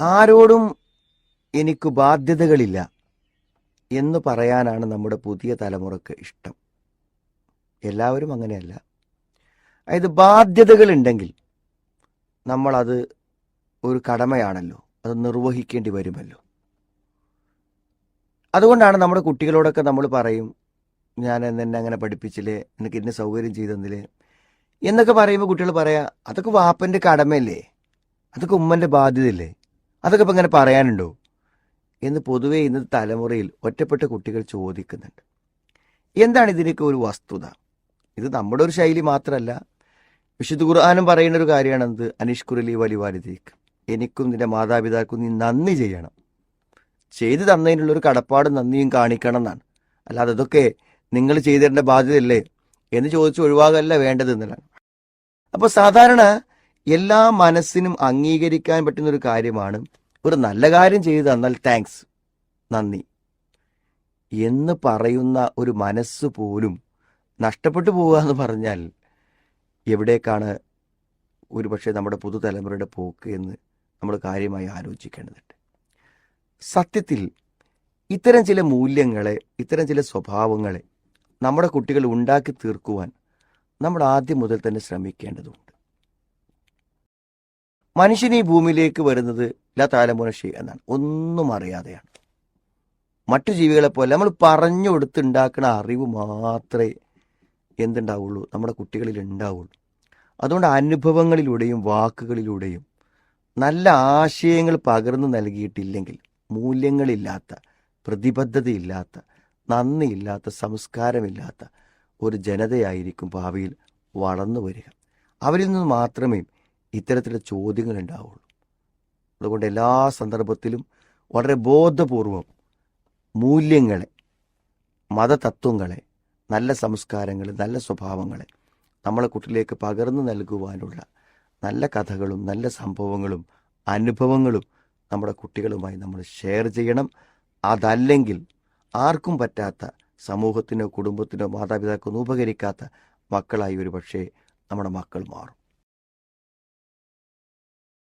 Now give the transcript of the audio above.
ആരോടും എനിക്ക് ബാധ്യതകളില്ല എന്ന് പറയാനാണ് നമ്മുടെ പുതിയ തലമുറയ്ക്ക് ഇഷ്ടം. എല്ലാവരും അങ്ങനെയല്ല. അതായത് ബാധ്യതകളുണ്ടെങ്കിൽ നമ്മളത് ഒരു കടമയാണല്ലോ. അത് നിർവഹിക്കേണ്ടി വരുമല്ലോ. അതുകൊണ്ടാണ് നമ്മുടെ കുട്ടികളോടൊക്കെ നമ്മൾ പറയും ഞാൻ എന്നെ അങ്ങനെ പഠിപ്പിച്ചില്ലേ? എനിക്ക് ഇന്ന സൗകര്യം ചെയ്തു തന്നില്ലേ എന്നൊക്കെ പറയുമ്പോൾ കുട്ടികൾ പറയാ അതൊക്കെ വാപ്പന്റെ കടമയല്ലേ? അതൊക്കെ ഉമ്മന്റെ ബാധ്യതയല്ലേ? അതൊക്കെ ഇപ്പം ഇങ്ങനെ പറയാനുണ്ടോ? എന്ന് പൊതുവെ ഇന്നത്തെ തലമുറയിൽ ഒറ്റപ്പെട്ട കുട്ടികൾ ചോദിക്കുന്നുണ്ട്. എന്താണ് ഇതിനൊക്കെ ഒരു വസ്തുത? ഇത് നമ്മുടെ ഒരു ശൈലി മാത്രമല്ല. വിശുദ്ധ ഖുർആാനും പറയുന്ന ഒരു കാര്യമാണ് എന്ത് അനിഷ്കുരലി വലിവാലിതേക്ക് എനിക്കും നിന്റെ മാതാപിതാക്കും നീ നന്ദി ചെയ്യണം. ചെയ്തു തന്നതിനുള്ളൊരു കടപ്പാടും നന്ദിയും കാണിക്കണം എന്നാണ് അല്ലാതെ അതൊക്കെ നിങ്ങൾ ചെയ്തേണ്ട ബാധ്യതയല്ലേ? എന്ന് ചോദിച്ച് ഒഴിവാകല്ല വേണ്ടത് എന്നുള്ളതാണ്. അപ്പോൾ സാധാരണ എല്ലാ മനസ്സിനും അംഗീകരിക്കാൻ പറ്റുന്ന ഒരു കാര്യമാണ് ഒരു നല്ല കാര്യം ചെയ്തു തന്നാൽ താങ്ക്സ് നന്ദി. എന്ന് പറയുന്ന ഒരു മനസ്സ് പോലും നഷ്ടപ്പെട്ടു പോവുക എന്ന് പറഞ്ഞാൽ എവിടേക്കാണ് ഒരുപക്ഷെ നമ്മുടെ പുതുതലമുറയുടെ പോക്ക് എന്ന് നമ്മൾ കാര്യമായി ആലോചിക്കേണ്ടതുണ്ട്. സത്യത്തിൽ ഇത്തരം ചില മൂല്യങ്ങളെ ഇത്തരം ചില സ്വഭാവങ്ങളെ നമ്മുടെ കുട്ടികൾ ഉണ്ടാക്കി തീർക്കുവാൻ നമ്മൾ ആദ്യം മുതൽ തന്നെ ശ്രമിക്കേണ്ടതുണ്ട്. മനുഷ്യൻ ഈ ഭൂമിയിലേക്ക് വരുന്നത് ലാ താലമുനഷി എന്നാണ്. ഒന്നും അറിയാതെയാണ്. മറ്റു ജീവികളെ പോലെ നമ്മൾ പറഞ്ഞു കൊടുത്തുണ്ടാക്കുന്ന അറിവ് മാത്രമേ എന്തുണ്ടാവുള്ളൂ? നമ്മുടെ കുട്ടികളിൽ ഉണ്ടാവുള്ളൂ. അതുകൊണ്ട് അനുഭവങ്ങളിലൂടെയും വാക്കുകളിലൂടെയും നല്ല ആശയങ്ങൾ പകർന്നു നൽകിയിട്ടില്ലെങ്കിൽ മൂല്യങ്ങളില്ലാത്ത പ്രതിബദ്ധതയില്ലാത്ത നന്ദിയില്ലാത്ത സംസ്കാരമില്ലാത്ത ഒരു ജനതയായിരിക്കും ഭാവിയിൽ വളർന്നു വരിക. അവരിൽ നിന്ന് മാത്രമേ ഇത്തരത്തിലുള്ള ചോദ്യങ്ങൾ ഉണ്ടാവുള്ളൂ. അതുകൊണ്ട് എല്ലാ സന്ദർഭത്തിലും വളരെ ബോധപൂർവം മൂല്യങ്ങളെ മതതത്വങ്ങളെ നല്ല സംസ്കാരങ്ങൾ നല്ല സ്വഭാവങ്ങളെ നമ്മളെ കുട്ടിലേക്ക് പകർന്നു നൽകുവാനുള്ള നല്ല കഥകളും നല്ല സംഭവങ്ങളും അനുഭവങ്ങളും നമ്മുടെ കുട്ടികളുമായി നമ്മൾ ഷെയർ ചെയ്യണം. അതല്ലെങ്കിൽ ആർക്കും പറ്റാത്ത സമൂഹത്തിനോ കുടുംബത്തിനോ മാതാപിതാക്കൾക്കൊന്നും ഉപകരിക്കാത്ത മക്കളായി ഒരു പക്ഷേ നമ്മുടെ മക്കൾ മാറും.